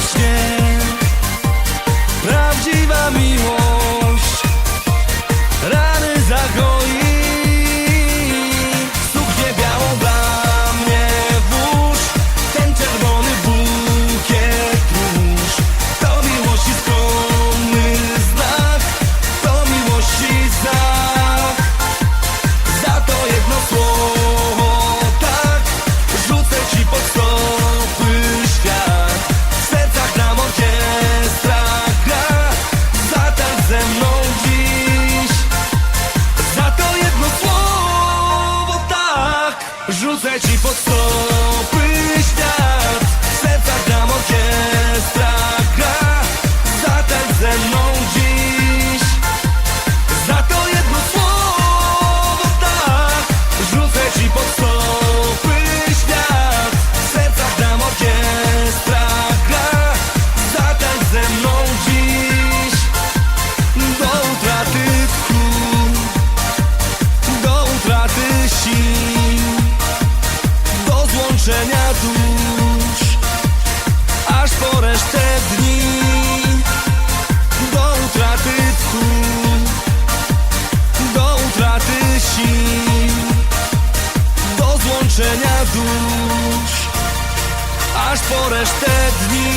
wiecznie Prawdziwa miłość. te dni Do utraty tchu Do utraty sił Do złączenia dusz. Aż po resztę dni